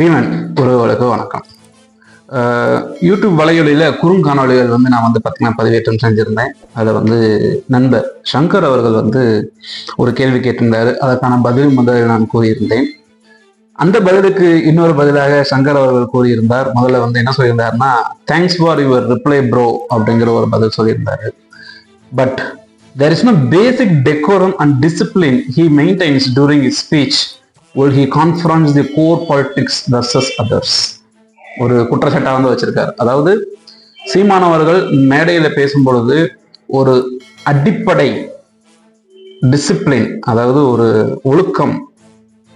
பீமன் உறவுகளுக்கு வணக்கம். யூடியூப் வலையொலியில் குறுங்காணொளிகள் வந்து நான் வந்து பார்த்தீங்கன்னா பதிவேற்றம் செஞ்சுருந்தேன். அதில் வந்து நண்பர் சங்கர் அவர்கள் வந்து ஒரு கேள்வி கேட்டிருந்தாரு. அதற்கான பதில் முதலில் நான் கூறியிருந்தேன். அந்த பதிலுக்கு இன்னொரு பதிலாக சங்கர் அவர்கள் கூறியிருந்தார். முதல்ல வந்து என்ன சொல்லியிருந்தாருன்னா thanks for your reply bro அப்படிங்கிற ஒரு பதில் சொல்லியிருந்தாரு. But there is no basic decorum and discipline he maintains during speech will he confronts the core politics versus others? ஒரு குற்றச்சாட்டாக வந்து வச்சிருக்கார். அதாவது சீமானவர்கள் மேடையில் பேசும் பொழுது ஒரு அடிப்படை டிசிப்ளின் அதாவது ஒரு ஒழுக்கம்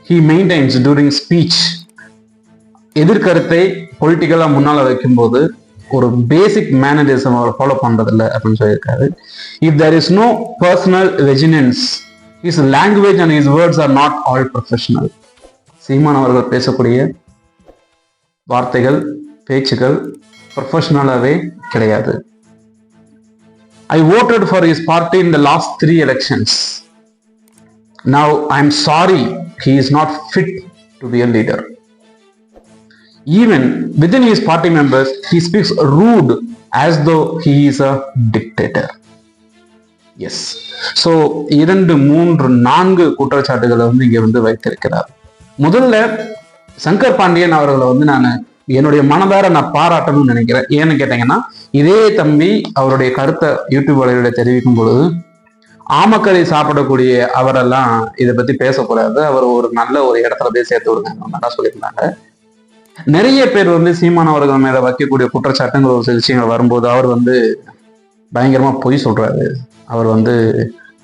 ஹி மெயின்டைன்ஸ் டூரிங் ஸ்பீச் எதிர்கருத்தை பொலிட்டிக்கலாக முன்னால் வைக்கும்போது ஒரு பேசிக் மேனரிசம் அவர் ஃபாலோ பண்ணுறதில்ல அப்படின்னு சொல்லியிருக்காரு. If there is no personal resonance is language and is words are not all professional Seeman அவர்கள் பேசக்கூடிய வார்த்தைகள் பேச்சுகள் ப்ரொஃபஷனலாகவே கிடையாது I voted for his party in the last three elections now i am sorry he is not fit to be a leader even within his party members he speaks rude as though he is a dictator yes so இரண்டு மூன்று நான்கு குற்றச்சாட்டுகளை வந்து இங்க வந்து வைத்திருக்கிறார். முதல்ல சங்கர் பாண்டியன் அவர்களை வந்து நான் என்னுடைய மனதார நான் பாராட்டணும்னு நினைக்கிறேன். ஏன்னு கேட்டீங்கன்னா இதே தம்பி அவருடைய கருத்தை யூடியூப் வலையில தெரிவிக்கும் பொழுது ஆமக்கறி சாப்பிடக்கூடிய அவரெல்லாம் இதை பத்தி பேசக்கூடாது. அவர் ஒரு நல்ல ஒரு இடத்துல போய் சேர்த்து விடுங்க. நல்லா சொல்லியிருந்தாங்க. நிறைய பேர் வந்து சீமான் அவர்கள் மேல வைக்கக்கூடிய குற்றச்சாட்டுங்கிற ஒரு சில விஷயங்கள் வரும்போது அவர் வந்து பயங்கரமா பொய் சொல்றாரு. அவர் வந்து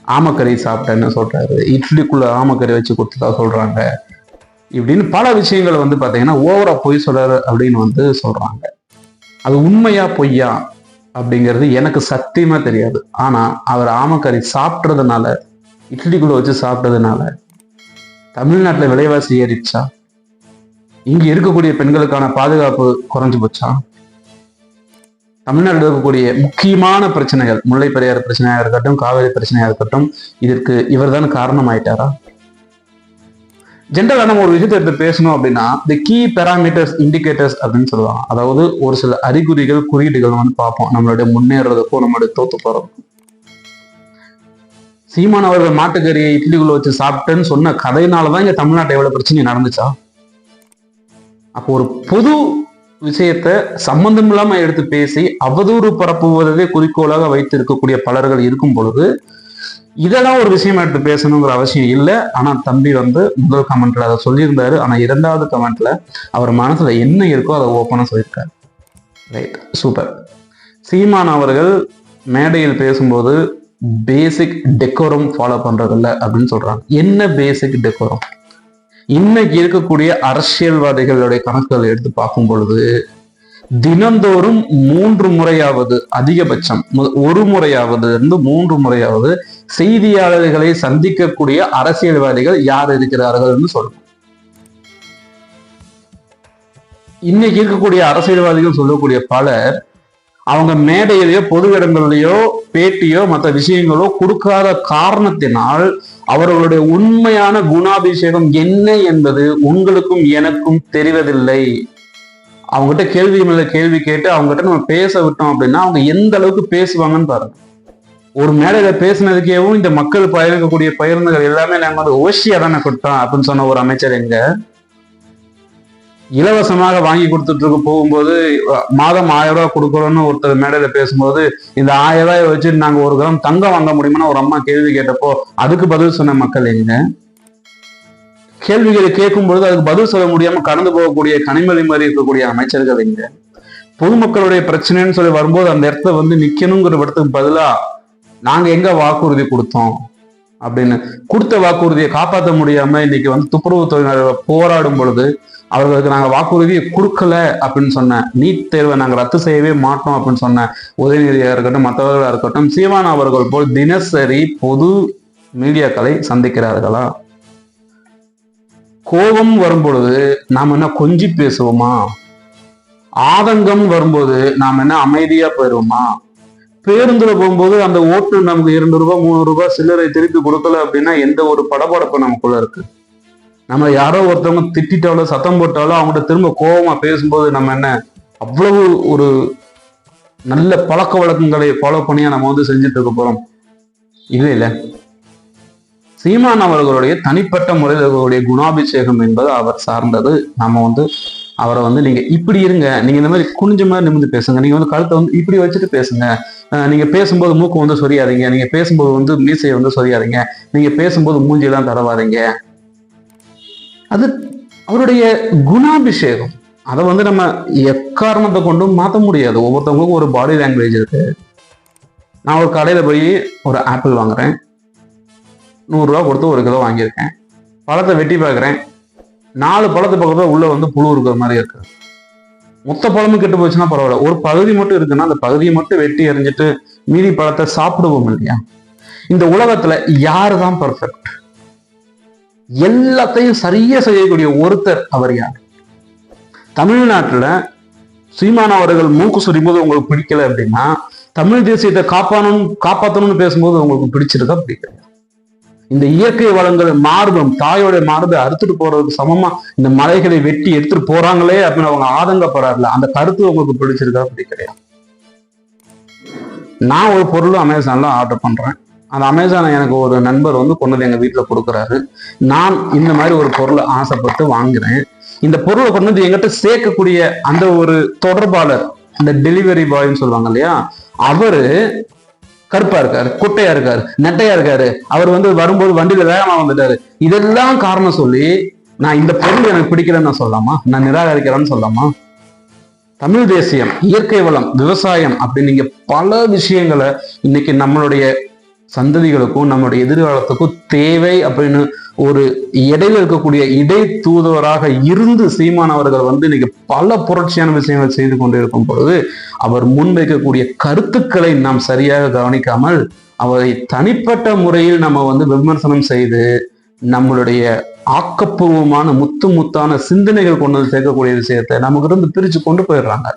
ஆமக்கறி சாப்பிட்டேன்னு சொல்றாரு. இட்லிக்குள்ள ஆமக்கறி வச்சு கொடுத்ததா சொல்றாங்க. இப்படின்னு பல விஷயங்கள் வந்து பார்த்தீங்கன்னா ஓவரா பொய் சொல்கிறாரு அப்படின்னு வந்து சொல்றாங்க. அது உண்மையா பொய்யா அப்படிங்கிறது எனக்கு சத்தியமாக தெரியாது. ஆனா அவர் ஆமக்கறி சாப்பிட்றதுனால இட்லிக்குள்ள வச்சு சாப்பிட்டதுனால தமிழ்நாட்டுல விலைவாசி ஏறிடுச்சா? இங்க இருக்கக்கூடிய பெண்களுக்கான பாதுகாப்பு குறைஞ்சு போச்சா? தமிழ்நாடு இருக்கக்கூடிய முக்கியமான பிரச்சனைகள் முல்லை பெரியார் பிரச்சனையா இருக்கட்டும் காவிரி பிரச்சனையா இருக்கட்டும் இதற்கு இவர்தான் காரணம் ஆயிட்டாரா ஜென்ரலாக நம்ம ஒரு விஷயத்தை எடுத்து பேசணும் அப்படின்னா தி கீ பேராமீட்டர்ஸ் இண்டிகேட்டர்ஸ் அப்படின்னு சொல்லுவாங்க. அதாவது ஒரு சில அறிகுறிகள் குறியீடுகள் வந்து பார்ப்போம். நம்மளுடைய முன்னேறதுக்கும் நம்மளுடைய தோத்து போறதுக்கும் சீமான் அவர்கள் மாட்டுக்கறியை இட்லிக்குள்ள வச்சு சாப்பிட்டேன்னு சொன்ன கதையினாலதான் இங்க தமிழ்நாட்டை எவ்வளவு பிரச்சனை நடந்துச்சா? அப்போ ஒரு பொது விஷயத்த சம்பந்தம் இல்லாம எடுத்து பேசி அவதூறு பரப்புவதே குறிக்கோளாக வைத்து இருக்கக்கூடிய பலர்கள் இருக்கும் பொழுது இதெல்லாம் ஒரு விஷயம் எடுத்து பேசணுங்கிற அவசியம் இல்லை. ஆனா தம்பி வந்து முதல் கமெண்ட்ல அதை சொல்லியிருந்தாரு. ஆனா இரண்டாவது கமெண்ட்ல அவர் மனசுல என்ன இருக்கோ அதை ஓப்பனா சொல்லியிருக்காரு. ரைட் சூப்பர் சீமான் அவர்கள் மேடையில் பேசும்போது பேசிக் டெக்கோரம் ஃபாலோ பண்றதில்ல அப்படின்னு சொல்றாங்க. என்ன பேசிக் டெக்கோரம் இன்னைக்கு இருக்கக்கூடிய அரசியல்வாதிகளுடைய கணக்குகள் எடுத்து பார்க்கும் பொழுது தினந்தோறும் மூன்று முறையாவது அதிகபட்சம் ஒரு முறையாவது இருந்து மூன்று முறையாவது செய்தியாளர்களை சந்திக்கக்கூடிய அரசியல்வாதிகள் யார் இருக்கிறார்கள்னு சொல்லணும் இன்னைக்கு இருக்கக்கூடிய அரசியல்வாதிகள் சொல்லக்கூடிய பலர் அவங்க மேடையிலேயோ பொது இடங்களிலேயோ பேட்டியோ மற்ற விஷயங்களோ கொடுக்காத காரணத்தினால் அவர்களுடைய உண்மையான குணாபிஷேகம் என்ன என்பது உங்களுக்கும் எனக்கும் தெரிவதில்லை. அவங்ககிட்ட கேள்வி மேல கேள்வி கேட்டு அவங்ககிட்ட நம்ம பேச விட்டோம் அப்படின்னா அவங்க எந்த அளவுக்கு பேசுவாங்கன்னு பாருங்க. ஒரு மேடையில பேசினதுக்கேவும் இந்த மக்கள் பயிர்க்கக்கூடிய பயிர்ந்துகள் எல்லாமே நாங்க வந்து ஓசியா தானே கொடுத்தோம் அப்படின்னு சொன்ன ஒரு அமைச்சர் எங்க? இலவசமாக வாங்கி கொடுத்துட்டு இருக்க போகும்போது மாதம் ஆயிரம் ரூபாய் கொடுக்குறோம்னு ஒருத்தர் மேடையில பேசும்போது இந்த ஆயிரம் ரூபாய் வச்சு நாங்க ஒரு கிராம் தங்கம் வாங்க முடியுமான்னு ஒரு அம்மா கேள்வி கேட்டப்போ அதுக்கு பதில் சொன்ன மக்கள் எங்க? கேள்விகளை கேட்கும் பொழுது அதுக்கு பதில் சொல்ல முடியாம கடந்து போகக்கூடிய கனிமொழி மாதிரி இருக்கக்கூடிய அமைச்சர்கள் எங்க? பொதுமக்களுடைய பிரச்சனைன்னு சொல்லி வரும்போது அந்த இடத்த வந்து நிக்கணுங்கிற இடத்துக்கு பதிலா நாங்க எங்க வாக்குறுதி கொடுத்தோம்? அப்படின்னு கொடுத்த வாக்குறுதியை காப்பாற்ற முடியாம இன்னைக்கு வந்து துப்புரவு தொழிலாளர்கள் போராடும் பொழுது அவர்களுக்கு நாங்க வாக்குறுதியை கொடுக்கல அப்படின்னு சொன்னேன் நீட் தேர்வை நாங்க ரத்து செய்யவே மாட்டோம் அப்படின்னு சொன்னேன் உதயநிதியா இருக்கட்டும் மற்றவர்களா இருக்கட்டும் சீவான் அவர்கள் போல் தினசரி பொது மீடியாக்களை சந்திக்கிறார்களா? கோபம் வரும் பொழுது நாம் என்ன கொஞ்சி பேசுவோமா? ஆதங்கம் வரும்போது நாம் என்ன அமைதியா போயிடுவோமா பேருந்துல போகும்போது அந்த ஓட்டு நமக்கு இரண்டு ரூபாய் மூணு ரூபாய் சில்லறை திருப்பி கொடுக்கல அப்படின்னா எந்த ஒரு படபடப்பு நமக்குள்ள இருக்கு? நம்ம யாரோ ஒருத்தவங்க திட்டாலோ சத்தம் போட்டாலோ அவங்கள்ட்ட திரும்ப கோபமா பேசும்போது நம்ம என்ன அவ்வளவு ஒரு நல்ல பழக்க வழக்கங்களை ஃபாலோ பண்ணியா நம்ம வந்து செஞ்சுட்டு இருக்க போறோம். இல்லை இல்ல. சீமான் அவர்களுடைய தனிப்பட்ட முறையில் இருக்கக்கூடிய குணாபிஷேகம் என்பது அவர் சார்ந்தது. நம்ம வந்து அவரை வந்து நீங்க இப்படி இருங்க நீங்க இந்த மாதிரி குனிஞ்ச மாதிரி நிமிந்து பேசுங்க. நீங்க வந்து கழுத்தை வந்து இப்படி வச்சுட்டு பேசுங்க. நீங்க பேசும்போது மூக்கு வந்து சொரியாதீங்க. நீங்க பேசும்போது வந்து மீசையை வந்து சொரியாதீங்க. நீங்க பேசும்போது மூஞ்சியெல்லாம் தடவாதீங்க. அது அவருடைய குணாபிஷேகம். அதை வந்து நம்ம எக்காரணத்தை கொண்டும் மாற்ற முடியாது. ஒவ்வொருத்தவங்களுக்கும் ஒரு பாடி லாங்குவேஜ் இருக்கு. நான் ஒரு கடையில் போய் ஒரு ஆப்பிள் வாங்குறேன். நூறுரூவா கொடுத்து ஒரு கிலோ வாங்கியிருக்கேன். பழத்தை வெட்டி பார்க்குறேன். நாலு பழத்து பக்கத்தில் உள்ளே வந்து புழு இருக்கிற மாதிரி இருக்குது மொத்த பழமும் கெட்டு போச்சுன்னா பரவாயில்ல. ஒரு பகுதி மட்டும் இருக்குன்னா அந்த பகுதியை மட்டும் வெட்டி எறிஞ்சிட்டு மீதி பழத்தை சாப்பிடுவோம் இல்லையா? இந்த உலகத்துல யாரு தான் பர்ஃபெக்ட் எல்லாத்தையும் சரியா செய்யக்கூடிய ஒருத்தர் அவர் யார்? தமிழ்நாட்டுல சீமான் அவர்கள் மூக்கு சுரியும் போது உங்களுக்கு பிடிக்கல அப்படின்னா தமிழ் தேசியத்தை காப்பாணும் காப்பாற்றணும்னு பேசும்போது உங்களுக்கு பிடிச்சிருக்கா பிடிக்கல இந்த இயற்கை வளங்கள் மார்பம் தாயோட மார்பை அறுத்துட்டு போறதுக்கு சமமா இந்த மலைகளை வெட்டி எடுத்துட்டு போறாங்களே அப்படின்னு அவங்க ஆதங்கப்படுறாருல அந்த கருத்து உங்களுக்கு பிடிச்சிருக்கா? பிடிக்கலையா? நான் ஒரு பொருள் அமேசான்ல ஆர்டர் பண்றேன். அந்த அமேசானை எனக்கு ஒரு நண்பர் வந்து கொண்டு வந்து எங்க வீட்டுல கொடுக்குறாரு. நான் இந்த மாதிரி ஒரு பொருளை ஆசைப்பட்டு வாங்குறேன். இந்த பொருளை கொண்டு வந்து எங்கிட்ட சேர்க்கக்கூடிய அந்த ஒரு தொடர்பாளர் அந்த டெலிவரி பாய்ன்னு சொல்லுவாங்க இல்லையா அவரு கருப்பா இருக்காரு குட்டையா இருக்காரு நெட்டையா இருக்காரு. அவர் வந்து வரும்போது வண்டியில வேகமா வந்துட்டாரு. இதெல்லாம் காரணம் சொல்லி நான் இந்த பொருள் எனக்கு பிடிக்கலன்னு நான் சொல்லலாமா? நான் நிராகரிக்கிறேன்னு சொல்லலாமா? தமிழ் தேசியம் இயற்கை வளம் விவசாயம் அப்படின்னு நீங்க பல விஷயங்களை இன்னைக்கு நம்மளுடைய சந்ததிகளுக்கும் நம்மளுடைய எதிர்காலத்துக்கும் தேவை அப்படின்னு ஒரு இடையில இருக்கக்கூடிய இடை தூதுவராக இருந்து சீமானவர்கள் வந்து இன்னைக்கு பல புரட்சியான விஷயங்கள் செய்து கொண்டிருக்கும் பொழுது அவர் முன்வைக்கக்கூடிய கருத்துக்களை நாம் சரியாக கவனிக்காமல் அவரை தனிப்பட்ட முறையில் நம்ம வந்து விமர்சனம் செய்து நம்மளுடைய ஆக்கப்பூர்வமான முத்து முத்தான சிந்தனைகள் கொண்டு வந்து சேர்க்கக்கூடிய விஷயத்தை நமக்கு இருந்து பிரிச்சு கொண்டு போயிடுறாங்க.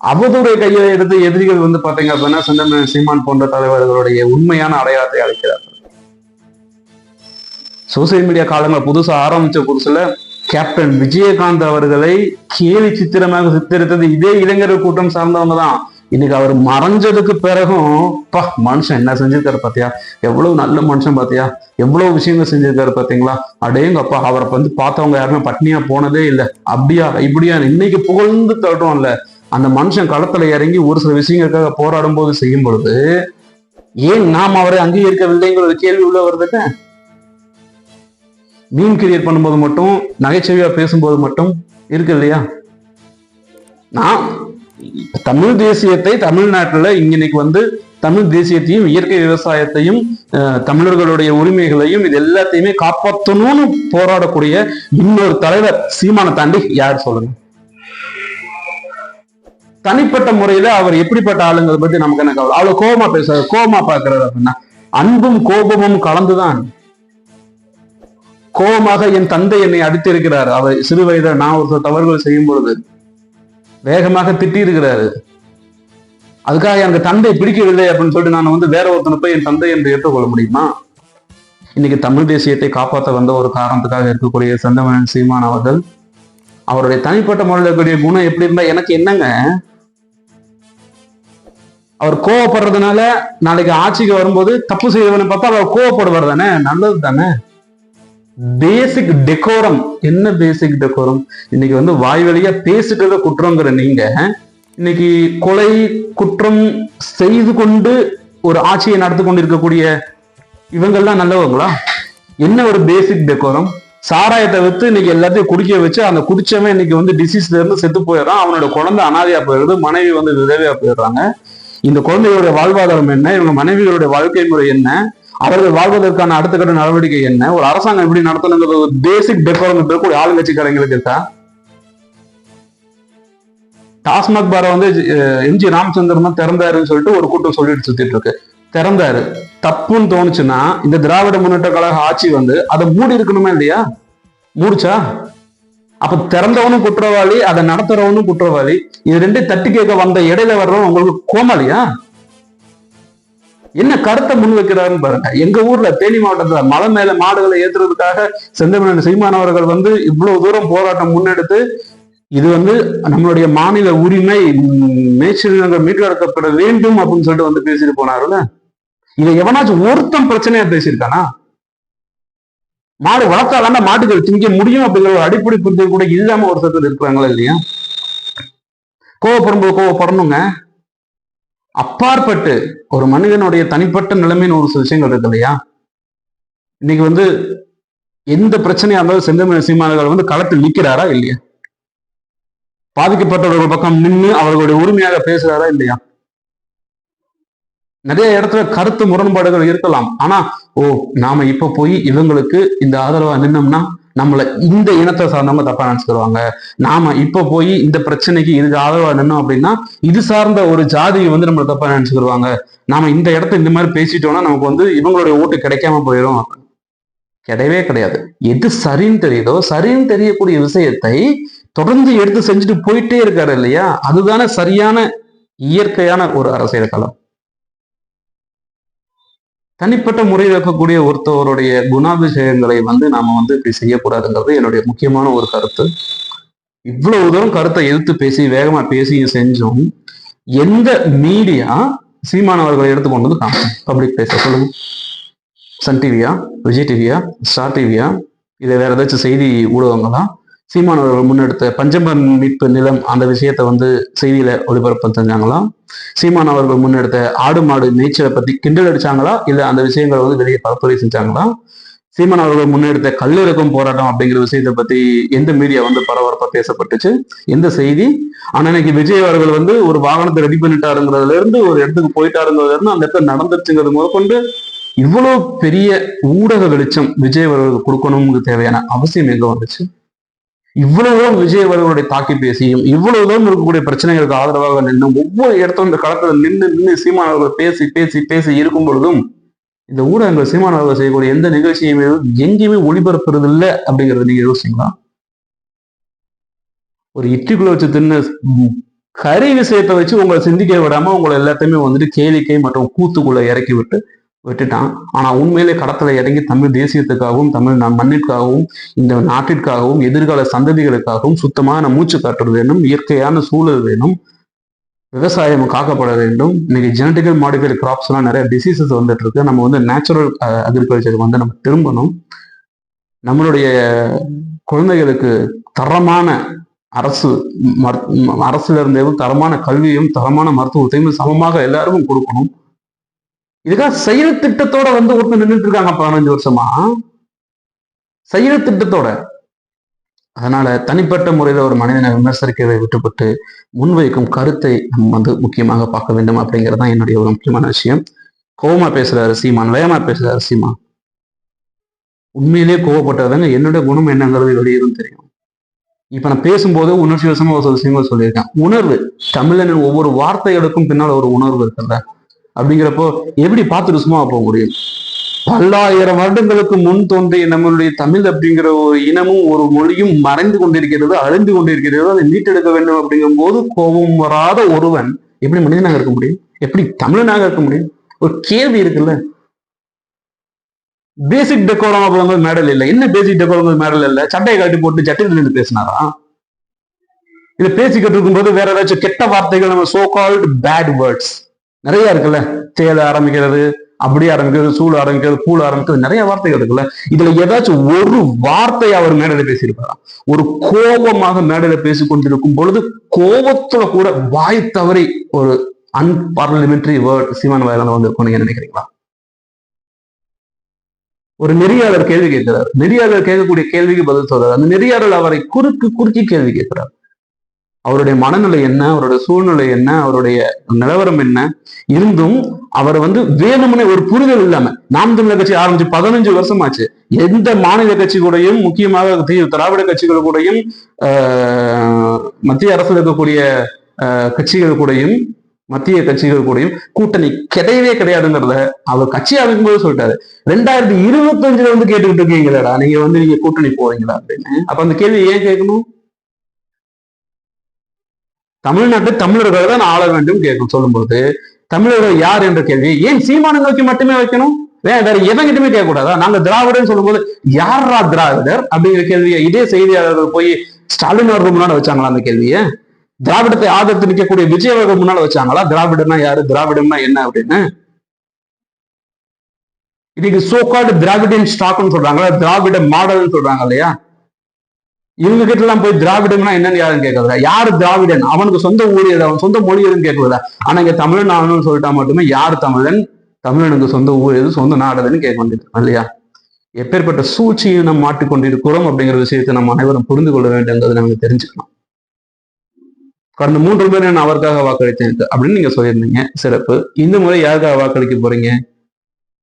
அவதூறை கையில எடுத்து எதிரிகள் வந்து பாத்தீங்க அப்படின்னா செந்தமிழ் சீமான் போன்ற தலைவர்களுடைய உண்மையான அடையாளத்தை அழைக்கிறார்கள் சோசியல் மீடியா காலங்கள் புதுசா ஆரம்பிச்ச புதுசுல கேப்டன் விஜயகாந்த் அவர்களை கேலி சித்திரமாக சித்தரித்தது இதே இளைஞர்கள் கூட்டம் சார்ந்தவங்க தான். இன்னைக்கு அவர் மறைஞ்சதுக்கு பிறகும் பா மனுஷன் என்ன செஞ்சிருக்காரு பாத்தியா? எவ்வளவு நல்ல மனுஷன் பாத்தியா? எவ்வளவு விஷயங்கள் செஞ்சிருக்காரு பாத்தீங்களா? அடேங்கப்பா அவரை வந்து பார்த்தவங்க யாருமே பட்னியா போனதே இல்லை. அப்படியா இப்படியா? இன்னைக்கு புகழ்ந்து தள்ளுறோம்ல. அந்த மனுஷன் களத்துல இறங்கி ஒரு சில விஷயங்களுக்காக போராடும் போது செய்யும் பொழுது ஏன் நாம் அவரை அங்கீகரிக்கவில்லைங்கிற ஒரு கேள்வி உள்ள வருதுங்க மீன் கிரியேட் பண்ணும்போது மட்டும் நகைச்சுவையா பேசும்போது மட்டும் இருக்கு இல்லையா? நான் தமிழ் தேசியத்தை தமிழ்நாட்டுல இங்க இன்னைக்கு வந்து தமிழ் தேசியத்தையும் இயற்கை விவசாயத்தையும் அஹ், தமிழர்களுடைய உரிமைகளையும் இது எல்லாத்தையுமே காப்பாற்றணும்னு போராடக்கூடிய இன்னொரு தலைவர் சீமான தாண்டி யார் சொல்லுங்க? தனிப்பட்ட முறையில அவர் எப்படிப்பட்ட ஆளுங்களை பத்தி நமக்கு என்ன கவலை? அவ்வளவு கோபமா பேசுறாரு. கோபமா பாக்குறாரு அப்படின்னா அன்பும் கோபமும் கலந்துதான் கோபமாக என் தந்தை என்னை அடித்திருக்கிறார். அவர் சிறு வயதில் நான் ஒரு சில தவறுகள் செய்யும் பொழுது வேகமாக திட்டி இருக்கிறாரு அதுக்காக எனக்கு தந்தை பிடிக்கவில்லை அப்படின்னு சொல்லிட்டு நான் வந்து வேற ஒருத்தனை போய் என் தந்தை என்று ஏற்றுக்கொள்ள முடியுமா? இன்னைக்கு தமிழ் தேசியத்தை காப்பாற்ற வந்த ஒரு காரணத்துக்காக இருக்கக்கூடிய சந்தமனன் சீமான் அவர்கள் அவருடைய தனிப்பட்ட முறையில் இருக்கக்கூடிய குணம் எப்படி இருந்தா எனக்கு என்னங்க? அவர் கோவப்படுறதுனால நாளைக்கு ஆட்சிக்கு வரும்போது தப்பு செய்தவனை பார்த்தா அவர் கோவப்படுவார் தானே? நல்லது தானே? பேசிக் டெக்கோரம் என்ன பேசிக் டெக்கோரம் இன்னைக்கு வந்து வாய் வழியா பேசுகிறத குற்றங்கிற நீங்க இன்னைக்கு கொலை குற்றம் செய்து கொண்டு ஒரு ஆட்சியை நடத்தி கொண்டு இருக்கக்கூடிய இவங்கெல்லாம் நல்லவங்களா? என்ன ஒரு பேசிக் டெக்கோரம் சாராயத்தை வித்து இன்னைக்கு எல்லாத்தையும் குடிக்க வச்சு அந்த குடிச்சவன் இன்னைக்கு வந்து டிசீஸ்ல இருந்து செத்து போயிடுறான். அவனோட குழந்தை அனாதையா போயிடுது மனைவி வந்து விதவையா போயிடுறாங்க. இந்த குழந்தைகளுடைய வாழ்வாதாரம் என்ன? இவங்க மனைவிகளுடைய வாழ்க்கை முறை என்ன? அவர்கள் வாழ்வதற்கான அடுத்த கட்ட நடவடிக்கை என்ன? ஒரு அரசாங்கம் எப்படி நடத்தணுங்கிறது ஒரு பேசிக் டெக்கோரம் இருக்கக்கூடிய ஆளுங்கட்சிக்காரங்களுக்கு இருக்கா? டாஸ்மாக் பாரை வந்து எம்ஜி ராமச்சந்திரன் தான் திறந்தாருன்னு சொல்லிட்டு ஒரு கூட்டம் சொல்லிட்டு சுத்திட்டு இருக்கு. திறந்தாரு. தப்புன்னு தோணுச்சுன்னா இந்த திராவிட முன்னேற்ற கழக ஆட்சி வந்து அதை மூடி இருக்கணுமா இல்லையா? மூடிச்சா? அப்ப திறந்தவனும் குற்றவாளி அதை நடத்துறவனும் குற்றவாளி. இது ரெண்டையும் தட்டி கேட்க வந்த இடையில வர்றவன் உங்களுக்கு கோமாளியா? என்ன கருத்தை முன் வைக்கிறாருன்னு பாருங்க. எங்க ஊர்ல தேனி மாவட்டத்துல மலை மேல மாடுகளை ஏத்துறதுக்காக செந்தமிழன் சீமானவர்கள் வந்து இவ்வளவு தூரம் போராட்டம் முன்னெடுத்து இது வந்து நம்மளுடைய மாநில உரிமை மேய்ச்சல் மீட்டெடுக்கப்பட வேண்டும் அப்படின்னு சொல்லிட்டு வந்து பேசிட்டு போனாருல்ல? இதை எவனாச்சும் ஒருத்தன் பிரச்சனையா பேசியிருக்கானா? மாடு வளர்த்தாதாண்டா மாட்டுகள் திங்க முடியும் அப்படிங்கிற ஒரு அடிப்படை புரிதல் கூட இல்லாம ஒரு சத்தத்தில் இருக்கிறாங்களா இல்லையா? கோவப்படும்போது கோவப்படணுங்க. அப்பாற்பட்டு ஒரு மனிதனுடைய தனிப்பட்ட நிலைமைன்னு ஒரு சில விஷயங்கள் இருக்கு இல்லையா? இன்னைக்கு வந்து எந்த பிரச்சனையா இருந்தாலும் செந்தமிழ் சீமானர்கள் வந்து களத்தில் நிற்கிறாரா இல்லையா? பாதிக்கப்பட்டவர்கள் பக்கம் நின்று அவர்களுடைய உரிமையாக பேசுறாரா இல்லையா? நிறைய இடத்துல கருத்து முரண்பாடுகள் இருக்கலாம். ஆனா ஓ நாம இப்ப போய் இவங்களுக்கு இந்த ஆதரவா நின்னோம்னா நம்மள இந்த இனத்தை சார்ந்தவங்க தப்பா நினைச்சுக்கிடுவாங்க. நாம இப்ப போய் இந்த பிரச்சனைக்கு இதுக்கு ஆதரவா நின்னோம் அப்படின்னா இது சார்ந்த ஒரு ஜாதியை வந்து நம்மள தப்பா நினைச்சுக்கிடுவாங்க. நாம இந்த இடத்த இந்த மாதிரி பேசிட்டோம்னா நமக்கு வந்து இவங்களுடைய ஓட்டு கிடைக்காம போயிடும் கிடையவே கிடையாது. எது சரின்னு தெரியுதோ சரின்னு தெரியக்கூடிய விஷயத்தை தொடர்ந்து எடுத்து செஞ்சுட்டு போயிட்டே இருக்காரு இல்லையா? அதுதானே சரியான இயற்கையான ஒரு அரசியல் களம். தனிப்பட்ட முறையில் இருக்கக்கூடிய ஒருத்தவருடைய குணாபிஷேகங்களை வந்து நாம வந்து இப்படி செய்யக்கூடாதுங்கிறது என்னுடைய முக்கியமான ஒரு கருத்து. இவ்வளவு தூரம் கருத்தை எதிர்த்து பேசி வேகமா பேசியும் செஞ்சும் எந்த மீடியா சீமானவர்களை எடுத்து கொண்டு வந்து பப்ளிக் பேச சொல்லுங்க. சன் டிவியா விஜய் டிவியா ஸ்டார் டிவியா இதை வேற ஏதாச்சும் செய்தி ஊடகங்களா? சீமானவர்கள் முன்னெடுத்த பஞ்சமன் மீட்பு நிலம் அந்த விஷயத்த வந்து செய்தியில ஒளிபரப்பம் செஞ்சாங்களா சீமான் அவர்கள் முன்னெடுத்த ஆடு மாடு மேய்ச்சலை பத்தி கிண்டல் அடிச்சாங்களா? இல்ல அந்த விஷயங்களை வந்து வெளியே பரப்புரை செஞ்சாங்களா? சீமான் அவர்கள் முன்னெடுத்த கல்லிறக்கும் போராட்டம் அப்படிங்கிற விஷயத்தை பத்தி எந்த மீடியா வந்து பரபரப்பா பேசப்பட்டுச்சு? எந்த செய்தி? ஆனா இன்னைக்கு விஜய் அவர்கள் வந்து ஒரு வாகனத்தை ரெடி பண்ணிட்டாருங்கிறதுல இருந்து ஒரு இடத்துக்கு போயிட்டாருங்கிறதுல இருந்து அந்த இடத்துல நடந்துருச்சுங்கிறது முதற்கொண்டு இவ்வளவு பெரிய ஊடக வெளிச்சம் விஜய் அவர்களுக்கு கொடுக்கணும்னு தேவையான அவசியம் எங்க வந்துச்சு? இவ்வளவுதான் தூரம் விஜய் அவர்களுடைய தாக்கி பேசியும் இவ்வளவுதான் தூரம் இருக்கக்கூடிய பிரச்சனைகளுக்கு ஆதரவாக நின்றும் ஒவ்வொரு இடத்தும் இந்த களத்துல நின்று நின்று சீமான் அவர்கள் பேசி பேசி பேசி இருக்கும் பொழுதும் இந்த ஊடகங்கள் சீமான் அவர்கள் செய்யக்கூடிய எந்த நிகழ்ச்சியுமே எங்கேயுமே ஒளிபரப்புறது இல்லை அப்படிங்கறத நீங்க யோசிங்களா ஒரு இட்டிக்குள்ள வச்சு தின்ன கறி விஷயத்தை வச்சு உங்களை சிந்திக்க விடாம உங்களை எல்லாத்தையுமே வந்துட்டு கேளிக்கை மற்றும் கூத்துக்குள்ள இறக்கி விட்டு விட்டுட்டான். ஆனா உண்மையிலே கடத்தலை இறங்கி தமிழ் தேசியத்துக்காகவும் தமிழ் மண்ணிற்காகவும் இந்த நாட்டிற்காகவும் எதிர்கால சந்ததிகளுக்காகவும் சுத்தமான மூச்சு காற்று வேணும் இயற்கையான சூழல் வேணும் விவசாயம் காக்கப்பட வேண்டும். இன்னைக்கு ஜெனட்டிக்கல் மாடிஃபைடு கிராப்ஸ் எல்லாம் நிறைய டிசீசஸ் வந்துட்டு இருக்கு. நம்ம வந்து நேச்சுரல் அக்ரிகல்ச்சருக்கு வந்து நம்ம திரும்பணும். நம்மளுடைய குழந்தைகளுக்கு தரமான அரசு மரு- அரசுல இருந்தே தரமான கல்வியும் தரமான மருத்துவத்தையும் சமமாக எல்லாருக்கும் கொடுக்கணும். இதுக்காக செயல் திட்டத்தோட வந்து ஒருத்தர் நின்றுட்டு இருக்காங்க பதினஞ்சு வருஷமா. செயல் திட்டத்தோட அதனால தனிப்பட்ட முறையில ஒரு மனிதனை விமர்சிக்கிறதை விட்டுப்பட்டு முன்வைக்கும் கருத்தை நம்ம வந்து முக்கியமாக பார்க்க வேண்டும் அப்படிங்கிறது தான் என்னுடைய ஒரு முக்கியமான விஷயம். கோவமா பேசுறாரு சீமான் வேகமா பேசுறாரு சீமான். உண்மையிலேயே கோவப்பட்டதாங்க என்னோட குணம் என்னங்கிறது வெளியிடும் தெரியும். இப்ப நான் பேசும்போது உணர்ச்சி வசமா ஒரு சில விஷயங்கள் சொல்லியிருக்கேன். உணர்வு. தமிழனின் ஒவ்வொரு வார்த்தைகளுக்கும் பின்னால் ஒரு உணர்வு இருக்குல்ல. அப்படிங்கிறப்போ எப்படி பார்த்துட்டு சும்மா போக முடியும்? பல்லாயிரம் வருடங்களுக்கு முன் தோன்றிய நம்மளுடைய தமிழ் அப்படிங்கிற ஒரு இனமும் ஒரு மொழியும் மறைந்து கொண்டிருக்கிறது அழிந்து கொண்டிருக்கிறது அதை மீட்டெடுக்க வேண்டும் அப்படிங்கும் போது கோபம் வராத ஒருவன் எப்படி மனிதனாக இருக்க முடியும்? எப்படி தமிழனாக இருக்க முடியும்? ஒரு கேள்வி இருக்குல்ல? பேசிக் டெக்கோரம் அப்படிங்கிறது மேடல் இல்லை. என்ன பேசிக் டெக்கோரம் மேடல் இல்லை. சட்டையை காட்டி போட்டு சட்டையில் இருந்து பேசினாரா? இதை பேசிக்கிட்டு இருக்கும்போது வேற ஏதாச்சும் கெட்ட வார்த்தைகள் நம்ம சோ கால்டு பேட் வேர்ட்ஸ் நிறைய இருக்குல்ல. தேட ஆரம்பிக்கிறது அப்படி ஆரம்பிக்கிறது சூழ ஆரம்பிக்கிறது கூழ ஆரம்பிக்கிறது நிறைய வார்த்தைகள் இருக்குல்ல. இதுல ஏதாச்சும் ஒரு வார்த்தை அவர் மேடையில பேசியிருப்பாரா ஒரு கோபமாக மேடையில பேசி கொண்டிருக்கும் பொழுது கோபத்துல கூட வாய் தவறி ஒரு அன்பார்லிமெண்ட்ரி வேர்ட் சிவன் வாயிலான வந்து நீங்க நினைக்கிறீங்களா? ஒரு நெறியாளர் கேள்வி கேட்கிறார். நெறியாளர் கேட்கக்கூடிய கேள்விக்கு பதில் சொல்றாரு. அந்த நெறியாளர் அவரை குறுக்கு குறுக்கி கேள்வி கேட்கிறார். அவருடைய மனநிலை என்ன அவருடைய சூழ்நிலை என்ன அவருடைய நிலவரம் என்ன இருந்தும் அவர் வந்து வேணும்னே ஒரு புரிதல் இல்லாம நாம் தமிழர் கட்சி ஆரம்பிச்சு பதினஞ்சு வருஷமாச்சு. எந்த மாநில கட்சி கூடயும் முக்கியமாக திராவிட கட்சிகள் கூடயும் ஆஹ், மத்திய அரசு இருக்கக்கூடிய ஆஹ், கட்சிகள் கூடயும் மத்திய கட்சிகள் கூடயும் கூட்டணி கிடையவே கிடையாதுங்கிறத அவர் கட்சி ஆரம்பிக்கும்போது சொல்லிட்டாரு. ரெண்டாயிரத்தி இருபத்தஞ்சுல வந்து கேட்டுக்கிட்டு இருக்கீங்களாடா நீங்க வந்து நீங்க கூட்டணி போவீங்களா அப்படின்னு. அப்ப அந்த கேள்வி ஏன் கேட்கணும்? தமிழ்நாட்டு தமிழர்களை தான் ஆள வேண்டும் கேட்கும் சொல்லும்போது தமிழர்கள் யார் என்ற கேள்வி ஏன் சீமானங்களுக்கு மட்டுமே வைக்கணும்? வேற வேற எவங்கிட்டுமே கேட்கக்கூடாதா? நாங்க திராவிடன்னு சொல்லும்போது யாரா திராவிடர்? அப்படிங்கிற கேள்வியை இதே செய்தியாளர்கள் போய் ஸ்டாலின் அவர்கள் முன்னாடி வச்சாங்களா அந்த கேள்வியை? திராவிடத்தை ஆதரித்து நிற்கக்கூடிய விஜய் அவர்கள் முன்னால வச்சாங்களா? திராவிடம்னா யாரு? திராவிடம்னா என்ன அப்படின்னு? இதுக்கு சோகால்டு திராவிடன் ஸ்டாக்னு சொல்றாங்களா? திராவிட மாடல்னு சொல்றாங்க இல்லையா? இவங்க கிட்ட எல்லாம் போய் திராவிடம்னா என்னன்னு யாரும் கேட்கறதா யாரு திராவிடன்? அவனுக்கு சொந்த ஊர் அவன் சொந்த மொழி எதுன்னு கேட்கறதா ஆனா இங்க தமிழன் ஆகணும்னு சொல்லிட்டா மட்டுமே யார் தமிழன்? தமிழனுக்கு சொந்த ஊர் எது சொந்த நாடு கேட்க வேண்டியது இல்லையா? எப்பேற்பட்ட சூழ்ச்சியை நாம் மாட்டிக்கொண்டிருக்கிறோம் அப்படிங்கிற விஷயத்தை நம்ம அனைவரும் புரிந்து கொள்ள வேண்டும்ங்கிறது நமக்கு தெரிஞ்சுக்கலாம் கடந்த மூன்று முறை நான் அவருக்காக வாக்களித்தேன் அப்படின்னு நீங்க சொல்லியிருந்தீங்க. சிறப்பு. இந்த முறை யாருக்காக வாக்களிக்க போறீங்க?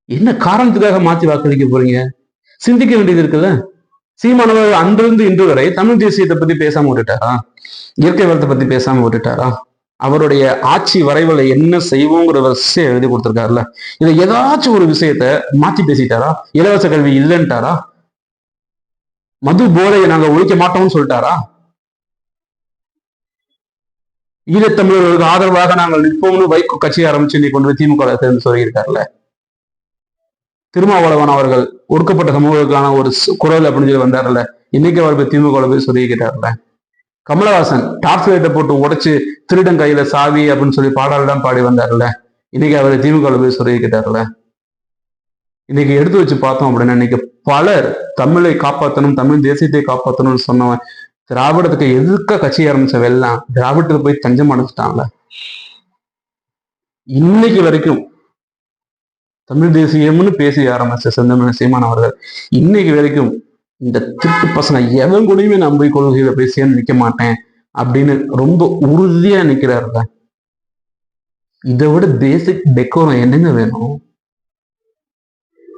என்ன காரணத்துக்காக மாத்தி வாக்களிக்க போறீங்க? சிந்திக்க வேண்டியது இருக்குல்ல? சீமானவர் அன்றிருந்து இன்று வரை தமிழ் தேசியத்தை பத்தி பேசாம விட்டுட்டாரா? இயற்கை வளத்தை பத்தி பேசாம விட்டுட்டாரா? அவருடைய ஆட்சி வரைவில் என்ன செய்வோங்கிற விஷயம் எழுதி கொடுத்துருக்காருல்ல. இதை ஏதாச்சும் ஒரு விஷயத்த மாத்தி பேசிட்டாரா? இலவச கல்வி இல்லைன்ட்டாரா? மது போதையை நாங்க ஒழிக்க மாட்டோம்னு சொல்லிட்டாரா? ஈழத்தமிழர்களுக்கு ஆதரவாக நாங்கள் நிற்போம்னு வைகோ கட்சி ஆரம்பிச்சு நீ கொண்டு போய் திமுக சேர்ந்து சொல்லியிருக்காருல்ல. திருமாவளவன் அவர்கள் ஒடுக்கப்பட்ட சமூகத்துக்கான ஒரு குரல் அப்படின்னு சொல்லி வந்தார்ல இன்னைக்கு அவர் போய் திமுக போய் சொல்லிக்கிட்டார்ல கமலஹாசன் டார்ச் லைட்டை போட்டு உடைச்சு திருடன் கையில சாவி அப்படின்னு சொல்லி பாடலாம் பாடி வந்தார்ல இன்னைக்கு அவர் திமுக போய் சொல்லிக்கிட்டார்ல இன்னைக்கு எடுத்து வச்சு பார்த்தோம் அப்படின்னா இன்னைக்கு பலர் தமிழை காப்பாற்றணும் தமிழ் தேசியத்தை காப்பாற்றணும்னு சொன்னவன் திராவிடத்துக்கு எதிர்க்க கட்சி ஆரம்பிச்சவெல்லாம் திராவிடத்துக்கு போய் தஞ்சம் அடைச்சிட்டாங்க இன்னைக்கு வரைக்கும் தமிழ் தேசியம்னு பேசி ஆரம்பிச்ச செந்தமிழ் சீமான் அவர்கள் இன்னைக்கு வரைக்கும் இந்த திருட்டு பசங்க எவன் கூடயுமே நான் போய் கொள்கையில போய் நிற்க நிக்க மாட்டேன் அப்படின்னு ரொம்ப உறுதியா நிக்கிறாருல இதை விட பேசிக் டெக்கோரம் என்னங்க வேணும்?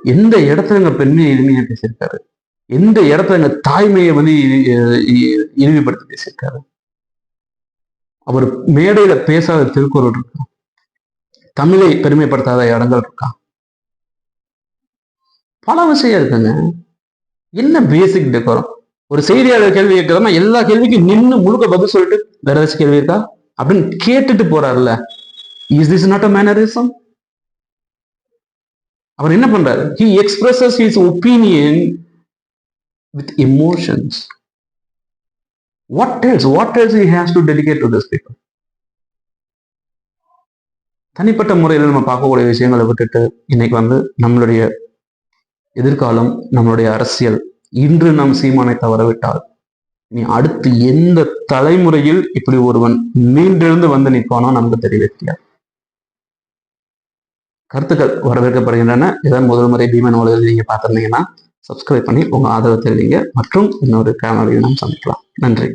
எந்த இடத்துலங்க பெண்மையை இனிமையா பேசியிருக்காரு? எந்த இடத்துலங்க தாய்மையை வந்து இ- இழிவுபடுத்தி பேசியிருக்காரு? அவர் மேடையில பேசாத திருக்குறள் இருக்கா? தமிழை பெருமைப்படுத்தாத இடங்கள் இருக்கா? பல விஷயம் இருக்குங்க. என்ன பேசிக் டெக்கோரம் ஒரு செய்தியாளர் கேள்வி கேட்கிறதுனா எல்லா கேள்விக்கும் நின்று முழுக்க பதில் சொல்லிட்டு வேற ஏதாச்சும் கேள்வி இருக்கா? அப்படின்னு கேட்டுட்டு போறாருல்ல. Is this not a mannerism அவர் என்ன பண்றாரு? He expresses his opinion with emotions what else what else he has to delegate to this people தனிப்பட்ட முறையில் நம்ம பார்க்கக்கூடிய விஷயங்களை விட்டுட்டு இன்னைக்கு வந்து நம்மளுடைய எதிர்காலம் நம்மளுடைய அரசியல். இன்று நாம் சீமானை தவறவிட்டால் நீ அடுத்து எந்த தலைமுறையில் இப்படி ஒருவன் மீண்டெழுந்து வந்து நிற்பானோ நமக்கு தெரிவிக்கிறார் கருத்துக்கள் வரவேற்கப்படுகின்றன. இதான் முதல் முறை பீமன் உலகில் நீங்க பார்த்திருந்தீங்கன்னா சப்ஸ்கிரைப் பண்ணி உங்க ஆதரவு தெரிவிங்க. மற்றும் இன்னொரு காணொலியை நாம் சந்திக்கலாம். நன்றி.